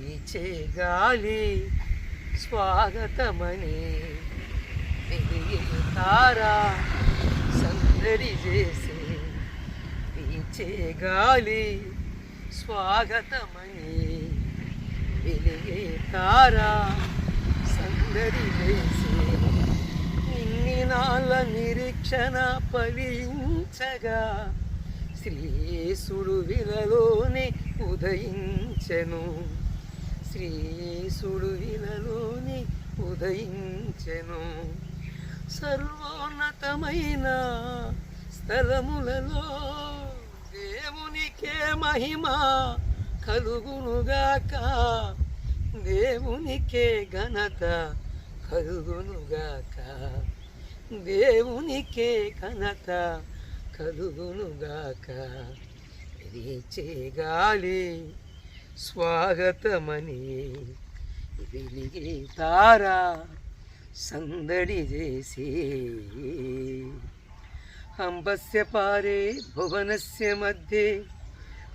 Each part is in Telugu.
వీచే గాలి స్వాగతమని తారా సందడి చేసే వీచే గాలి స్వాగతమని వెలిగే తారా సందడి చేసే ఇన్ని నాళ్ళ నిరీక్షణ ఫలించగా శ్రీసుడు విలలోనే ఉదయించెను. శ్రీసుడు విలలోనే ఉదయించెను. సర్వోన్నతమైన స్థలములలో దేవునికే మహిమ కలుగునుగాక. దేవునికే ఘనత కలుగునుగాక. దేవునికే ఘనత కలుగునుగాక. ఇది గాలి స్వాగతమని. వెలిగే తారా సందడి చేసి. అంబస్య పారే భువనస్య మధ్య.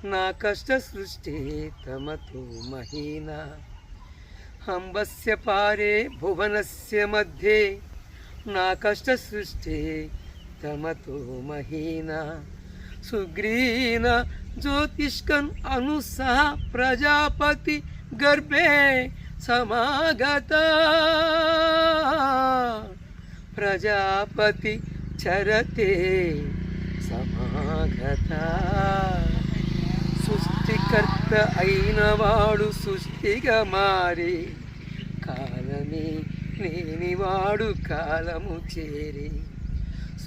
నా కష్ట సృష్టి తమతో మహీనా. అంబస్య పారే భువనస్య మధ్య. నా కష్ట సృష్టి తమతో మహీనా. సుగ్రీన జ్యోతిష్కన్ అనుసహ ప్రజాపతి గర్భే సమాగత. ప్రజాపతి చరతే సమాగత. సృష్టికర్త అయినవాడు సృష్టిగా మారి కాలమే నేనివాడు కాలము చేరి.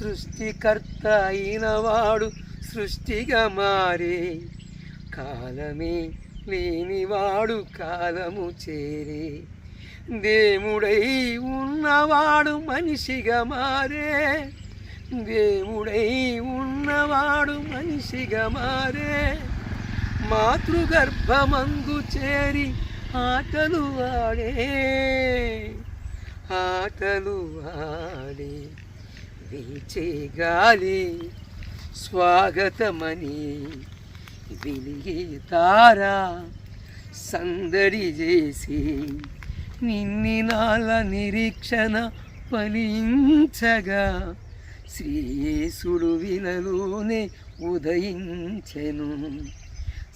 సృష్టికర్త అయినవాడు సృష్టిగా మారే కాలమే లేనివాడు కాలము చేరే. దేవుడై ఉన్నవాడు మనిషిగా మారే. దేవుడై ఉన్నవాడు మనిషిగా మారే. మాతృగర్భమందు చేరి ఆటలు ఆడే. ఆటలు ఆడే. వీచే గాలి స్వాగతమని వెలిగే తారా సందడి చేసి నిన్ని నాల నిరీక్షణ ఫలించగా శ్రీయేసుడు విలలోనే ఉదయించెను.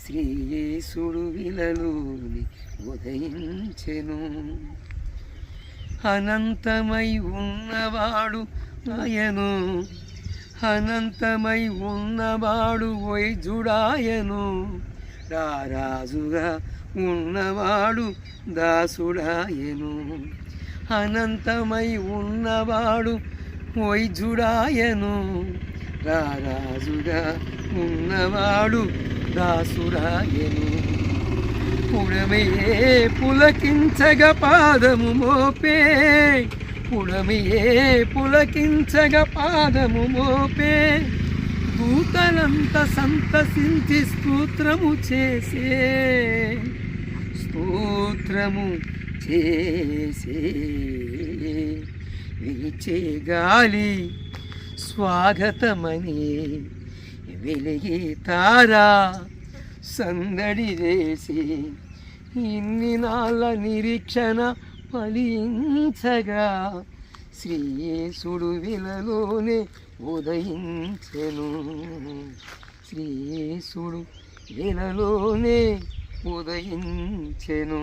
శ్రీయేసుడు విలలోనే ఉదయించెను. అనంతమై ఉన్నవాడు ఆయను అనంతమై ఉన్నవాడు వైద్యుడాయను రారాజుగా ఉన్నవాడు దాసుడాయను. అనంతమై ఉన్నవాడు వైద్యుడాయను రారాజుగా ఉన్నవాడు దాసుడాయను. పుడమియే పులకించగ పాదము మోపే. పుడమియే పులకించగ పాదము మోపే? దూతలంత సంతసించి స్తోత్రము చేసే. స్తోత్రము చేసే. వీచే గాలి స్వాగతమని వెలిగి తారా సందడి చేసి ఇన్ని నాళ్ళ నిరీక్షణ ఫలించగా శ్రీయేసుడు విలలోనే ఉదయించెను. శ్రీయేసుడు విలలోనే ఉదయించెను.